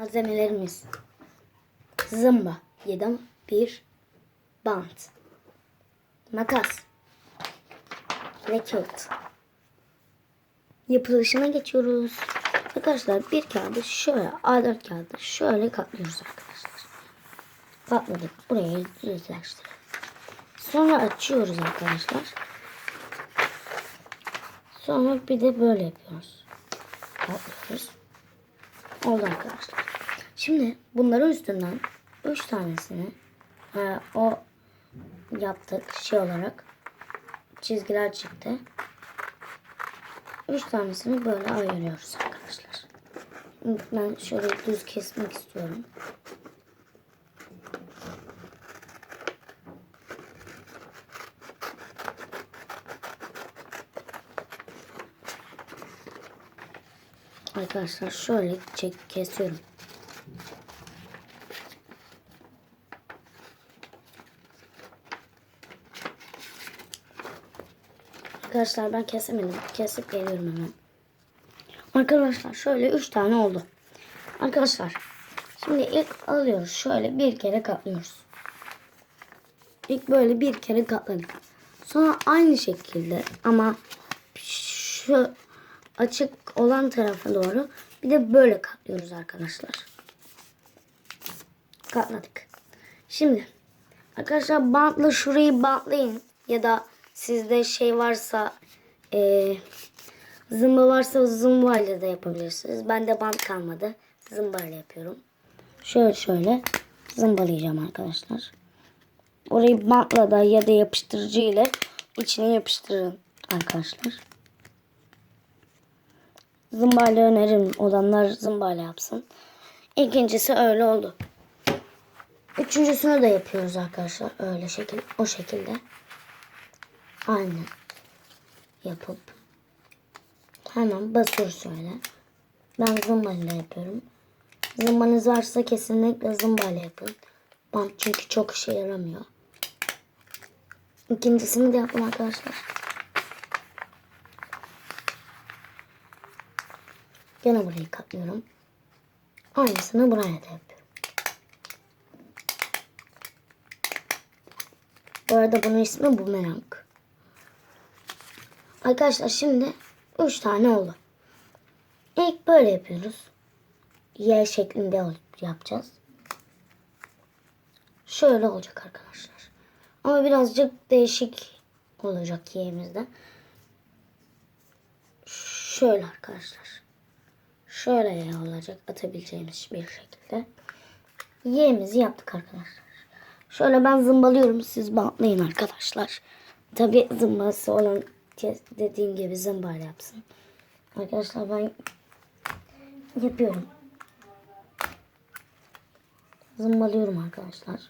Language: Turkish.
Malzemelerimiz. Zımba. 7 bir bant. Makas. Ve kağıt. Yapılışına geçiyoruz. Arkadaşlar bir kağıdı şöyle A4 kağıdı şöyle katlıyoruz arkadaşlar. Katladık. Buraya düzleştirelim. Sonra açıyoruz arkadaşlar. Sonra bir de böyle yapıyoruz. Katlıyoruz. Oldu arkadaşlar. Şimdi bunların üstünden 3 tanesini e, o yaptık şey olarak çizgiler çıktı. 3 tanesini böyle ayırıyoruz arkadaşlar. Ben şöyle düz kesmek istiyorum. Arkadaşlar şöyle çek kesiyorum. Arkadaşlar ben kesemedim. Kesip geliyorum hemen. Arkadaşlar şöyle 3 tane oldu. Arkadaşlar şimdi ilk alıyoruz. Şöyle bir kere katlıyoruz. İlk böyle bir kere katladık. Sonra aynı şekilde ama şu açık olan tarafa doğru bir de böyle katlıyoruz arkadaşlar. Katladık. Şimdi arkadaşlar bantla şurayı bantlayın ya da sizde şey varsa eee zımba varsa zımbayla da yapabilirsiniz. Bende bant kalmadı. Zımbayla yapıyorum. Şöyle şöyle zımbalayacağım arkadaşlar. Orayı bantla da ya da yapıştırıcı ile içine yapıştırın arkadaşlar. Zımbayla öneririm. Olanlar zımbayla yapsın. İkincisi öyle oldu. Üçüncüsünü de yapıyoruz arkadaşlar. Öyle şekil, o şekilde. Aynı yapıp hemen basıyoruz şöyle. Ben zımbayla yapıyorum. Zımbanız varsa kesinlikle zımbayla yapın. Bant çünkü çok işe yaramıyor. İkincisini de yaptım arkadaşlar. Gene burayı katlıyorum. Aynısını buraya da yapıyorum. Bu arada bunun ismi bumerang. Arkadaşlar şimdi 3 tane oldu. İlk böyle yapıyoruz. Y şeklinde yapacağız. Şöyle olacak arkadaşlar. Ama birazcık değişik olacak y'imizde. Şöyle arkadaşlar. Şöyle olacak atabileceğimiz bir şekilde. Y'mizi yaptık arkadaşlar. Şöyle ben zımbalıyorum siz bantlayın arkadaşlar. Tabi zımbası olan dediğim gibi zımbayla yapsın. Arkadaşlar ben yapıyorum. Zımbalıyorum arkadaşlar.